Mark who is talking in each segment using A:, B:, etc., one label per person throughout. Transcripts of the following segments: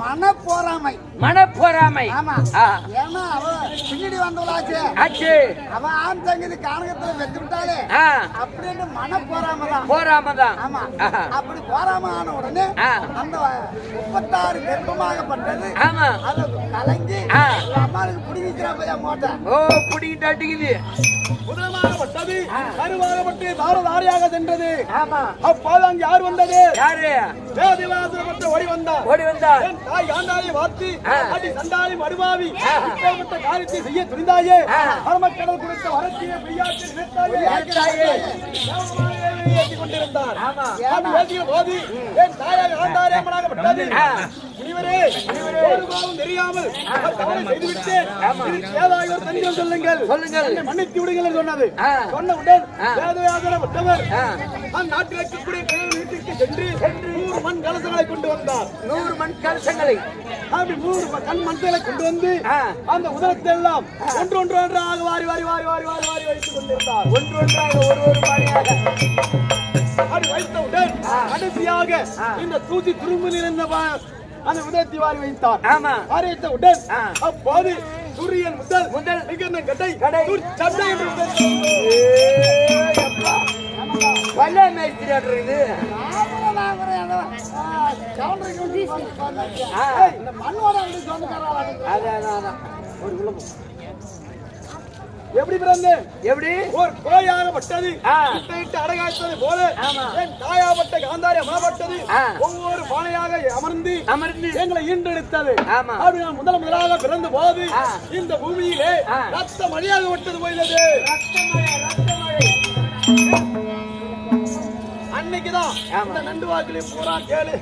A: மன போறாமை
B: மனப்போராமை
A: ஆமா. ஏன்னா அவ பின்னாடி வந்தவளாச்சு.
B: ஆச்சு.
A: அவன் ஆண் தங்கதி கானகத்துல வெச்சு விட்டாலே
B: ஆ.
A: அப்படின்னு மன போறாம தான்
B: போராம தான்
A: ஆமா. அப்படி போறாம ஆன உடனே. அந்த முப்பத்தாறு கர்ப்பமாகப்பட்டது.
B: ஆமா.
A: அது கலங்கி
B: ஆ.
A: அம்மாளுக்கு பிடிக்கிறா பையா மோட்டை
B: ஓ புடிக்கிட்டு அடிக்குது
C: முதலமாகப்பட்டது கருவாகப்பட்டு தாரதாரியாக சென்றது
B: ஆமா
C: அப்போது அங்கு யார் வந்தது
B: யாரு
C: தேவதிவாசனப்பட்ட ஓடி வந்தார்
B: ஓடி வந்தார்
C: என் தாய்
B: ஆ.
C: அடி சண்டாளி மடுவாவி. இப்பேற்பட்ட காரியத்தை செய்ய துணிந்தாயே
B: ஆ.
C: பரமக்கடல் கொடுத்த வரத்திய பெய்யாற்றி நினைத்தாயே
B: நினைத்தாயே.
C: தேவமானேவி ஏற்றிக் கொண்டிருந்தார்
B: ஆமா
C: ஏற்றிய போது என் தாயாக. முனிவரே ஒரு பாவம் தெரியாமல் தவறை செய்துவிட்டேன் ஏதாவது தனியம் சொல்லுங்கள்.
B: சொல்லுங்கள்.
C: மன்னித்து விடுங்கள் சொன்னது. அந்நாட்டில் இருக்கக்கூடிய கிழவன் வீட்டுக்கு சென்று நூறு மண் கலசங்களை கொண்டு வந்தார்.
B: நூறு மண் கலசங்களை.
C: அப்படி நூறு கண் மண்களை கொண்டு வந்து. அந்த உதரத்தை எல்லாம் ஒன்று ஒன்று ஒன்றாக வாரி வாரி வாரி வாரி வாரி வாரி வைத்துக் கொண்டிருந்தார்.
B: ஒன்று ஒன்றாக ஒரு ஒரு பாணியாக
C: அப்படி வைத்தவுடன் கடைசியாக இந்த தூசி துரும்பு அந்த உதயத்தை வாரி வைத்தார்.
B: ஆமா.
C: வாரி வைத்தவுடன்
B: ஆ.
C: அப்போது சூரியன் முதல்
B: முதல்
C: நிகழ்ந்த கடை
B: கடை.
C: சட்டை என்று முதல்
B: வல்ல மேஸ்திரி ஆடுறது
A: நாமளும் நாங்களும்
C: எப்படி பிறந்து
B: எப்படி
C: ஒரு கோயாகப்பட்டது. இட்டு அடகாய்த்தது போல. என் தாயாப்பட்ட காந்தாரி அமரப்பட்டது. ஒவ்வொரு பானையாக அமர்ந்து
B: அமர்ந்து
C: எங்களை ஈன்றெடுத்தது
B: ஆமா.
C: அப்படி நான் முதல் முதலாக பிறந்த போது. இந்த பூமியிலே. ரத்த மழையாக விட்டது போயினது அன்னைக்குதான் நண்டு வாக்கிலே பூரா கேளு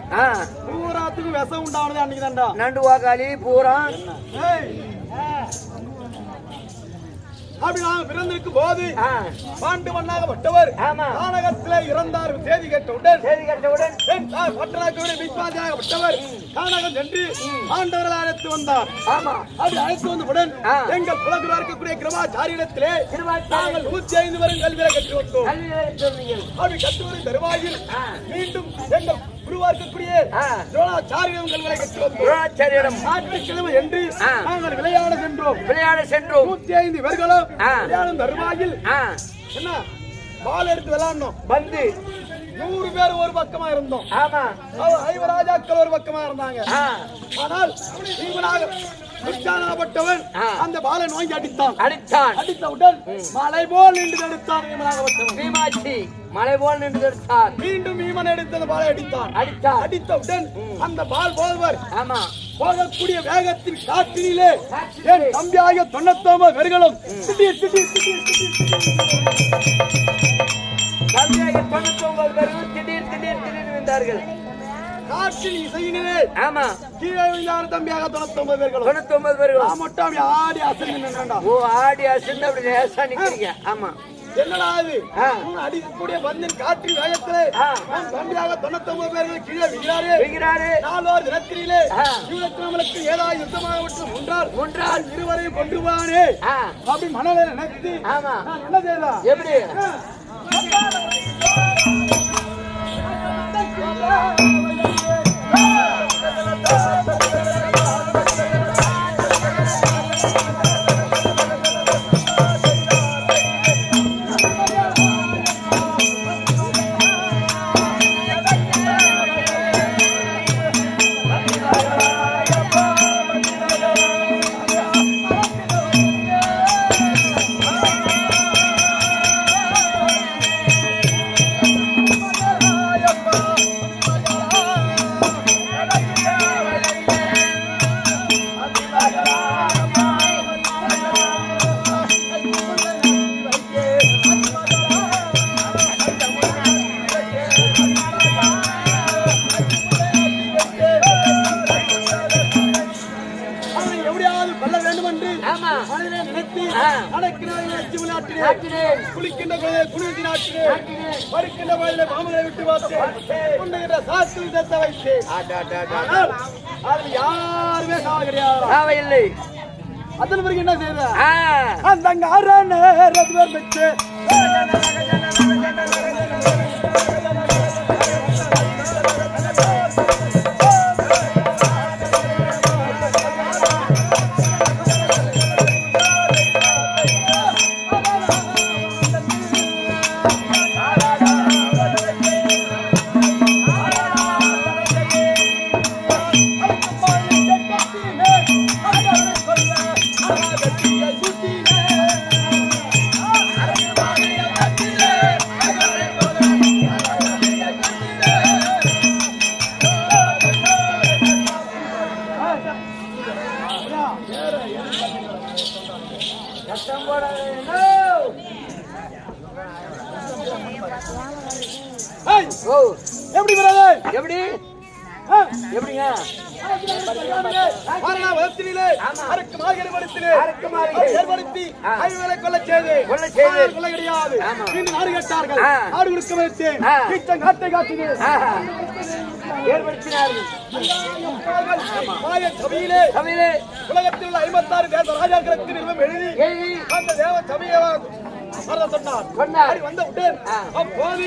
C: பூராத்துக்கு விஷம் உண்டானது அன்னைக்கு தான்டா
B: நண்டு வாக்காளி பூரா.
C: அப்படி நாங்க பிறந்திருக்கும் போது பாண்டு மண்ணாகப்பட்டவர் கானகத்திலே இறந்தார் செய்தி கேட்டவுடன்.
B: செய்தி கேட்டவுடன்.
C: பட்டணாக்கோடு விஸ்வாதியாகப்பட்டவர் கானகம் சென்று ஆண்டவர்கள் அழைத்து வந்தார்.
B: ஆமா.
C: அப்படி அழைத்து வந்தவுடன். எங்கள் குலகுரா இருக்கக்கூடிய கிரமாச்சாரியத்திலே நாங்கள் நூத்தி ஐந்து வரை கல்வியை கற்று வந்தோம் அப்படி கட்டுவதை தருவாயில். மீண்டும் எங்கள் குருவா இருக்கக்கூடிய
B: ஆ.
C: துரோணாச்சாரியம் கல்வியை கற்று வந்தோம்
B: துரோணாச்சாரியிடம்
C: என்று. நாங்கள் விளையாட சென்றோம்.
B: விளையாட சென்றோம்.
C: நூத்தி ஐந்து பேர்களும். விளையாடும் தருவாயில்
B: ஆ.
C: என்ன? பால் எடுத்து விளையாடணும்.
B: வந்து.
C: நூறு பேர் ஒரு பக்கமா இருந்தோம்.
B: ஆமா.
C: ஐவராஜாக்கள் ஒரு பக்கமா இருந்தாங்க. ஆனால் உற்சாகப்பட்டவன். அந்த பாலை நோங்கி அடித்தான்.
B: அடித்தான்.
C: அடித்தவுடன் மலை போல் நின்று தடுத்தான்.
B: மலை போல் நின்று தடுத்தார்
C: மீண்டும் ஈமன் எடுத்து அந்த பாலை அடித்தான்.
B: அடித்தார்
C: அடித்தவுடன் அந்த பால் போல்வர்
B: ஆமா.
C: போகக்கூடிய வேகத்தில் காற்றினிலே என் தம்பியாக தொண்ணூத்தொன்பது பேர்களும் திடீர் திடீர் திடீர் திடீர்
B: கல்வியாக தொண்ணூத்தி ஒன்பது பேர்கள் திடீர் திடீர் திடீர் வந்தார்கள்
C: காற்றின் இசையினிலே
B: ஆமா.
C: கீழே விழுந்தார் தம்பியாக தொண்ணூத்தொன்பது பேர்களும்
B: தொண்ணூத்தி ஒன்பது பேர்கள்
C: மட்டும் அப்படி ஆடி அசைந்து நின்றான்
B: ஓ ஆடி அசந்து அப்படி லேசா நிக்கிறீங்க. ஆமா.
C: என்னடா இது? அடிக்கக்கூடிய பந்தின் காற்றின் வேகத்திலே தம்பியாக தொண்ணூத்தொன்பது பேர்கள் கீழே விழுகிறாரு.
B: வைக்கிறாரு
C: நாலோர் தினத்திலே ஏதாவது யுத்தமாக விட்டு முன்றால்
B: முன்றால்.
C: இருவரையும் கொன்றுவானே அப்படி மனதில் நினைத்து
B: ஆமா.
C: நான் என்ன செய்யலாம்
B: எப்படி? நாட்டினேன்
C: குளிக்கின்ற கோயிலை குளிர்ச்சி நாட்டினேன் பறிக்கின்ற கோயிலை மாமலை விட்டு பார்த்தேன் உண்ணுகின்ற சாத்து விதத்தை வைத்தேன் ஆனால் அதில் யாருமே சாவ கிடையாது
B: தேவையில்லை
C: அதன் பிறகு என்ன செய்யற
B: ஆ.
C: அந்த அரண ரத்வர் வச்சு
B: ஓ
C: எப்படி பிரதர்
B: எப்படி? எப்படிங்க.
C: ஏற்படுத்தி. ஐவரை கொல்ல செய்து
B: கொல்ல செய்து.
C: கிடையாது நாடு கேட்டார்கள். நாடு கொடுக்க
B: ஆ.
C: பிச்சம் காட்டை காட்டினேன்.
B: ஏற்படுத்தினார்கள்.
C: உலகத்தில் உள்ள ஐம்பத்தாறு தேச ராஜாக்களுக்கு எழுதி அந்த தேவ சபையை சொன்னார்
B: சொன்னார்.
C: அப்படி வந்த விட்டேன்
B: ஆ.
C: அப்போது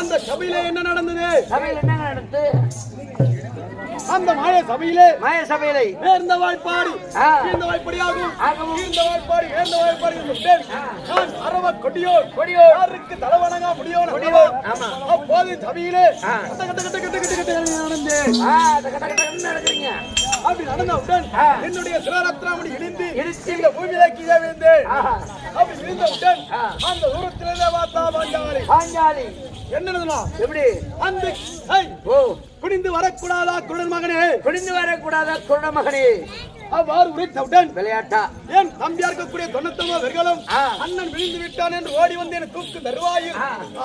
C: அந்த சபையிலே என்ன நடந்தது
B: சபையில் என்ன நடந்து
C: அந்த மாய சபையிலே
B: மாய சபையிலே
C: நேர்ந்த வாய்ப்பாடி. இந்த வாய்ப்படியாகும். இந்த வாய்ப்பாடி நேர்ந்த வாய்ப்பாடி நான் அரவ கொடியோர்
B: கொடியோர்.
C: யாருக்கு தலைவணங்க முடியோர்
B: கொடியோர். ஆமா.
C: அப்போது சபையிலே. கட்ட கட்ட கட்ட கட்ட கட்ட கட்ட
B: கட்டன்னு நடக்குறீங்க
C: அப்படி நடந்தவுடன். என்னுடைய சிவரத்னாமணி இடிந்து
B: இடித்து.
C: இந்த பூமியில கீழே விழுந்தேன்
B: ஆஹா.
C: அப்படி விழுந்தவுடன். அந்த தூரத்திலே பார்த்தா பாஞ்சாலி.
B: பாஞ்சாலி.
C: என்னதுனா
B: எப்படி?
C: அந்த
B: ஓ.
C: குனிந்து வரக்கூடாதா குருடன் மகனே?
B: குடிந்து வரக்கூடாத குருட மகனே?
C: அவ்வாறு உரைத்தவுடன்
B: விளையாட்டா?
C: ஏன் தம்பியா இருக்கக்கூடிய தொண்ணூத்தொன்பது பேர்களும்
B: ஆ.
C: அண்ணன் விழுந்து விட்டான் என்று ஓடி வந்து எனக்கு தூக்கு தருவாயில்.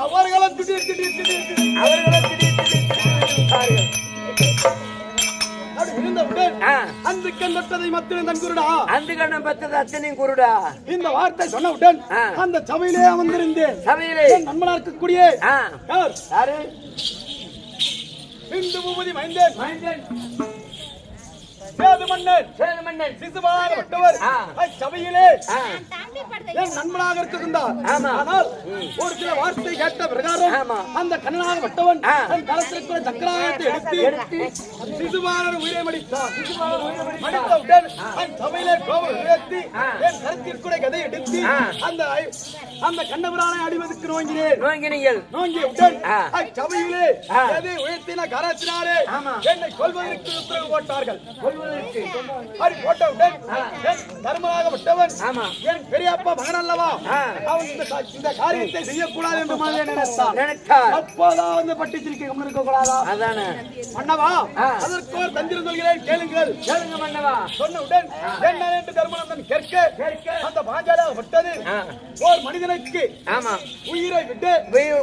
C: அவர்களும் திடீர் திடீர் திடீர் திடீர்.
B: அவர்களும் திடீர் திடீர் திடீர் ஆ.
C: அந்த கண்டத்தை மத்திய தன் குருடா.
B: அந்த கண்ணம் பெற்றது அத்தனையும் குருடா.
C: இந்த வார்த்தை சொன்னவுடன். அந்த சபையிலே அமர்ந்திருந்தேன்.
B: சபையிலே.
C: நண்பனா இருக்கக்கூடிய யார்?
B: யாரு?
C: இந்து பூபதி மைந்தன்.
B: மைந்தன்.
C: சேது மன்னன்.
B: சேது மன்னன்.
C: சிசுபாகப்பட்டவர்
B: ஆ.
C: சபையிலே என் நண்பனாக
B: ஆமா.
C: ஆனால் ஒரு சில வார்த்தை கேட்ட பிரகாரம். அந்த கண்ணனாக பட்டவன்
B: ஆ.
C: தன் சக்கராயத்தை எடுத்து
B: எடுத்து
C: சிசுபாலன் உயிரை மடித்தான் மடித்தவுடன் சபையிலே கோபம் உயர்த்தி. என் கரத்திற்குள்ள கதை எடுத்து. அந்த அந்த கண்ணபுரானை அடிவதற்கு நோங்கினேன்
B: நோங்கினீங்கள்
C: நோங்கிய உடன்
B: ஆ.
C: அச்சபையிலே. எதை உயர்த்தின கரத்தினாலே. என்னை கொல்வதற்கு உத்தரவு போட்டார்கள்
B: கொள்வதற்கு
C: போட்டவுடன் என் தர்மராக விட்டவன் என் பெரியப்பா மகன் அல்லவா. அவன் இந்த காரியத்தை செய்யக்கூடாது என்று நினைத்தான்.
B: நினைத்தார்.
C: அப்போதா வந்து பட்டி சிரிக்க இருக்க கூடாதா
B: அதானே.
C: மன்னவா. அதற்கு ஒரு தந்திரம் சொல்கிறேன் கேளுங்கள்.
B: கேளுங்க மன்னவா.
C: சொன்னவுடன் என்ன என்று தர்மநந்தன் கேட்க
B: கேட்க.
C: அந்த பாஞ்சாலியாக விட்டது. ஓர் மனிதனுக்கு
B: ஆமா.
C: உயிரை விட்டு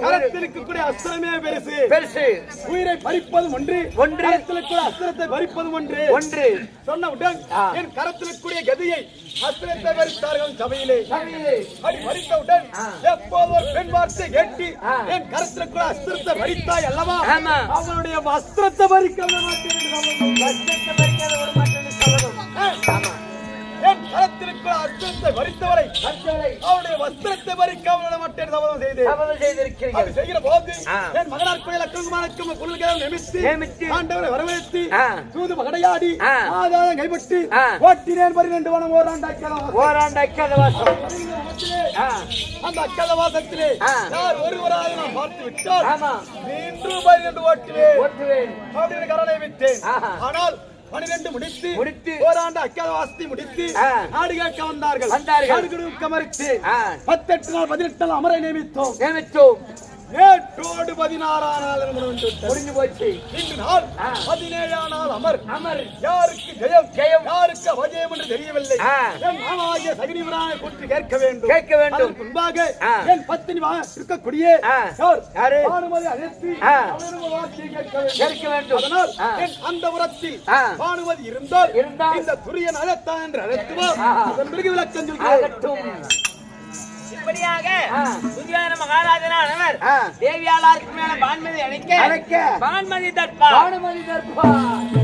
C: கரத்தில் இருக்கக்கூடிய அஸ்திரமே பெருசு.
B: பெருசு.
C: உயிரை பறிப்பதும் ஒன்று
B: ஒன்று.
C: கரத்தில் இருக்கக்கூடிய அஸ்திரத்தை பறிப்பதும் ஒன்று.
B: ஒன்று.
C: சொன்னவுடன். என் கரத்தில் இருக்கக்கூடிய கதியை அஸ்திரத்தை பறித்தார்கள் சபையிலே.
B: ஆ.
C: எப்போது ஒரு பெண் வார்த்தை கேட்டு. என் கரத்தில் கூட அஸ்திரத்தை பறித்தாய் அல்லவா. அவனுடைய மாட்டேன் என் அஸ்திரத்தை பறித்தவரை
B: மற்றவரை
C: அவனுடைய வஸ்திரத்தை பறிக்க அவனை மட்டும் சபதம் செய்து
B: சபதம் செய்திருக்கிறீர்கள்
C: அப்படி செய்கிற போது. என் மகனார் கோயில் அக்கங்குமாரக்கும் குழுக்களை நியமித்து
B: நியமித்து.
C: ஆண்டவரை வரவேற்று. தூது மகடையாடி. ஆதாரம் கைப்பற்றி
B: ஆ.
C: ஓட்டினேன் பரிரெண்டு வனம் ஓராண்டாக்கலாம்
B: ஓராண்டு அக்காத வாசம் ஆ
C: அந்த அக்கத வாசத்திலே
B: ஆ.
C: யார் ஒருவராக நான் பார்த்து விட்டால்
B: ஆமா
C: மீண்டு பரிரெண்டு ஓட்டுவேன்
B: ஓட்டுவேன்
C: அப்படின்னு கரணை விட்டேன். ஆனால் பனிரெண்டு முடித்து
B: முடித்து.
C: ஓராண்டு அக்காத வாசத்தை முடித்து. நாடு கேட்க வந்தார்கள்
B: வந்தார்கள். ஆ
C: பத்தெட்டு நாள் பதினெட்டு நாள் அமரை நியமித்தோம்
B: நியமித்தோம்
C: நேற்றோடு பதினாறாம் நாள்.
B: முடிஞ்சு போச்சு
C: இன்று நாள். பதினேழாம் நாள் அமர்
B: அமர்
C: யாருக்கு ஜெயம்
B: ஜெயம்.
C: யாருக்கு அபஜயம் என்று தெரியவில்லை மாமாகிய சகினிவரானை கூட்டி கேட்க வேண்டும்
B: கேட்க வேண்டும்.
C: முன்பாக. என் பத்தினி வா- இருக்கக்கூடிய. யார்? பானுமதி அழைத்து கேட்க வேண்டும். அதனால். என் அந்த உரத்தில். பானுமதி இருந்தால்
B: இருந்தால்
C: இந்த துரியன் அழைத்தான் என்று அழைத்துவா
B: ஆஹா.
C: அதன் பிறகு விளக்கம் சொல்கிறேன்
D: இப்படியாக. துரியோதன மகாராஜனானவர் தேவியாளாருக்கு மேல பான்மதி
B: அழைக்க
D: பான்மதி தற்பா
B: பானுமதி தர்பார்